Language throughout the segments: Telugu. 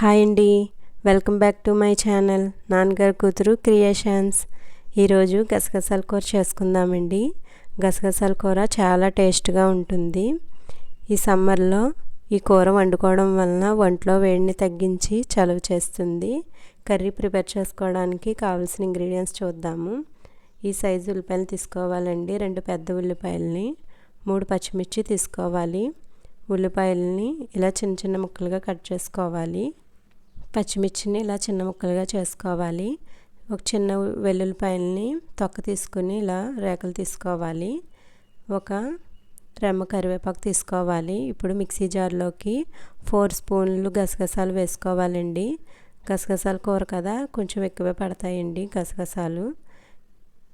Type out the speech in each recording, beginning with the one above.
హాయ్ అండి. Welcome back to my channel నాన్నగారు కూతురు క్రియేషన్స్. ఈరోజు గసగసాల కూర చేసుకుందామండి. గసగసాల కూర చాలా టేస్ట్గా ఉంటుంది. ఈ సమ్మర్లో ఈ కూర వండుకోవడం వలన ఒంట్లో వేడిని తగ్గించి చలువ చేస్తుంది. కర్రీ ప్రిపేర్ చేసుకోవడానికి కావాల్సిన ఇంగ్రీడియంట్స్ చూద్దాము. ఈ సైజు ఉల్లిపాయలు తీసుకోవాలండి. రెండు పెద్ద ఉల్లిపాయలని మూడు పచ్చిమిర్చి తీసుకోవాలి. ఉల్లిపాయలని ఇలా చిన్న చిన్న ముక్కలుగా కట్ చేసుకోవాలి. పచ్చిమిర్చిని ఇలా చిన్న ముక్కలుగా చేసుకోవాలి. ఒక చిన్న వెల్లుల్లిపాయలని తొక్క తీసుకుని ఇలా రేకలు తీసుకోవాలి. ఒక రెమ్మ కరివేపాకు తీసుకోవాలి. ఇప్పుడు మిక్సీ జార్లోకి ఫోర్ స్పూన్లు గసగసాలు వేసుకోవాలండి. గసగసాలు కూర కదా కొంచెం ఎక్కువే పడతాయండి గసగసాలు.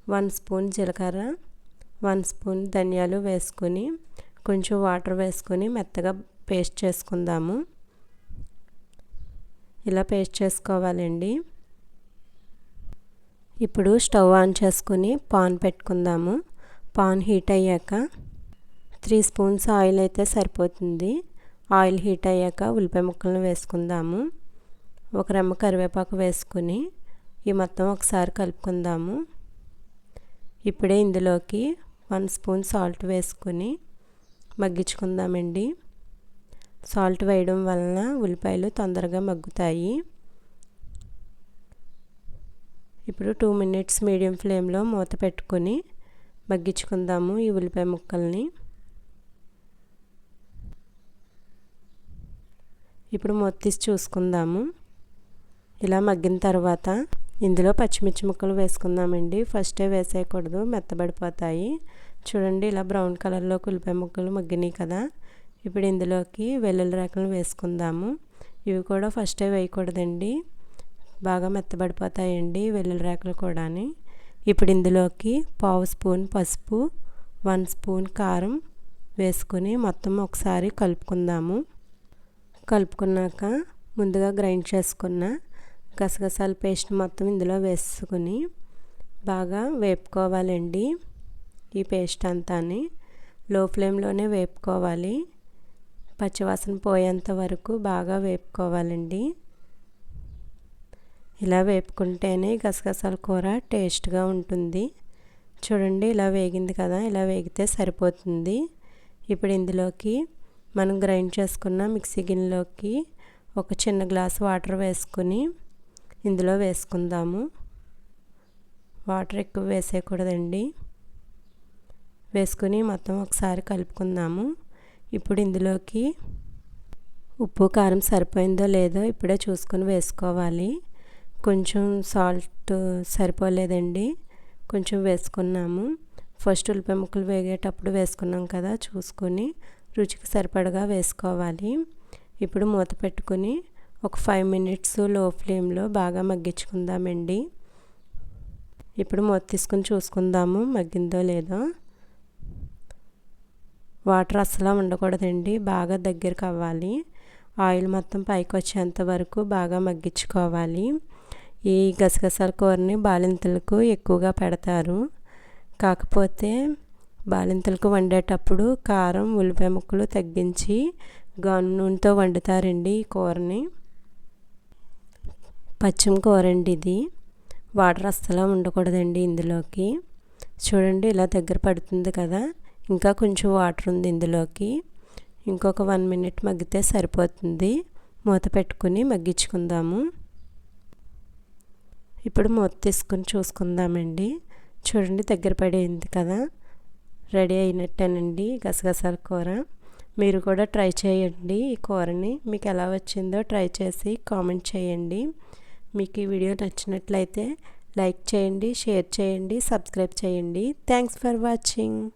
వన్ స్పూన్ జీలకర్ర వన్ స్పూన్ ధనియాలు వేసుకొని కొంచెం వాటర్ వేసుకొని మెత్తగా పేస్ట్ చేసుకుందాము. ఇలా పేస్ట్ చేసుకోవాలండి. ఇప్పుడు స్టవ్ ఆన్ చేసుకుని పాన్ పెట్టుకుందాము. పాన్ హీట్ అయ్యాక త్రీ స్పూన్స్ ఆయిల్ అయితే సరిపోతుంది. ఆయిల్ హీట్ అయ్యాక ఉల్లిపాయ ముక్కలను వేసుకుందాము. ఒక రెమ్మ కరివేపాకు వేసుకుని ఈ మొత్తం ఒకసారి కలుపుకుందాము. ఇప్పుడే ఇందులోకి వన్ స్పూన్ సాల్ట్ వేసుకుని మగ్గించుకుందామండి. సాల్ట్ వేయడం వలన ఉల్లిపాయలు తొందరగా మగ్గుతాయి. ఇప్పుడు టూ మినిట్స్ మీడియం ఫ్లేమ్లో మూత పెట్టుకొని మగ్గించుకుందాము ఈ ఉల్లిపాయ ముక్కల్ని. ఇప్పుడు మూత తీసి చూసుకుందాము. ఇలా మగ్గిన తర్వాత ఇందులో పచ్చిమిర్చి ముక్కలు వేసుకుందామండి. ఫస్టే వేసేయకూడదు మెత్తబడిపోతాయి. చూడండి ఇలా బ్రౌన్ కలర్లో ఉల్లిపాయ ముక్కలు మగ్గినాయి కదా. ఇప్పుడు ఇందులోకి వెల్లుల్లి రేకలు వేసుకుందాము. ఇవి కూడా ఫస్టే వేయకూడదండి. బాగా మెత్తబడిపోతాయండి వెల్లుల్లి రేకలు కూడా ఇప్పుడు ఇందులోకి పావు స్పూన్ పసుపు వన్ స్పూన్ కారం వేసుకుని మొత్తం ఒకసారి కలుపుకుందాము. కలుపుకున్నాక ముందుగా గ్రైండ్ చేసుకున్న గసగసాల పేస్ట్ మొత్తం ఇందులో వేసుకుని బాగా వేపుకోవాలండి ఈ పేస్ట్ అంతా లో ఫ్లేమ్లోనే వేపుకోవాలి. పచ్చివాసన పోయేంత వరకు బాగా వేపుకోవాలండి. ఇలా వేపుకుంటేనే గసగసాల కూర టేస్ట్గా ఉంటుంది. చూడండి ఇలా వేగింది కదా ఇలా వేగితే సరిపోతుంది. ఇప్పుడు ఇందులోకి మనం గ్రైండ్ చేసుకున్న మిక్సీ గిన్నెలోకి ఒక చిన్న గ్లాస్ వాటర్ వేసుకుని ఇందులో వేసుకుందాము. వాటర్ ఎక్కువ వేసేయకూడదండి. వేసుకుని మొత్తం ఒకసారి కలుపుకుందాము. ఇప్పుడు ఇందులోకి ఉప్పు కారం సరిపోయిందో లేదో ఇప్పుడే చూసుకొని వేసుకోవాలి. కొంచెం సాల్ట్ సరిపోలేదండి. కొంచెం వేసుకున్నాము. ఫస్ట్ ఉల్లిపాయ ముక్కలు వేగేటప్పుడు వేసుకున్నాం కదా చూసుకొని రుచికి సరిపడగా వేసుకోవాలి. ఇప్పుడు మూత పెట్టుకొని ఒక ఫైవ్ మినిట్స్లో ఫ్లేమ్లో బాగా మగ్గించుకుందామండి. ఇప్పుడు మూత తీసుకొని చూసుకుందాము మగ్గిందో లేదో. వాటర్ అసలు ఉండకూడదండి బాగా దగ్గరకు అవ్వాలి ఆయిల్ మొత్తం పైకి వచ్చేంత వరకు బాగా మగ్గించుకోవాలి. ఈ గసగసాల కూరని బాలింతలకు ఎక్కువగా పెడతారు. కాకపోతే బాలింతలకు వండేటప్పుడు కారం ఉల్లిపాయ ముక్కలు తగ్గించి నూనెతో వండుతారండి ఈ కూరని. పచ్చిమ కూర అండి ఇది. వాటర్ అస్సలు ఉండకూడదండి ఇందులోకి. చూడండి ఇలా దగ్గర పడుతుంది కదా. ఇంకా కొంచెం వాటర్ ఉంది ఇందులోకి. ఇంకొక వన్ మినిట్ మగ్గితే సరిపోతుంది. మూత పెట్టుకుని మగ్గించుకుందాము. ఇప్పుడు మూత తీసుకుని చూసుకుందామండి. చూడండి దగ్గర పడేయింది కదా. రెడీ అయినట్టేనండి గసగసాల కూర. మీరు కూడా ట్రై చేయండి ఈ కూరని. మీకు ఎలా వచ్చిందో ట్రై చేసి కామెంట్ చేయండి. మీకు ఈ వీడియో నచ్చినట్లయితే లైక్ చేయండి షేర్ చేయండి సబ్స్క్రైబ్ చేయండి. Thanks for watching.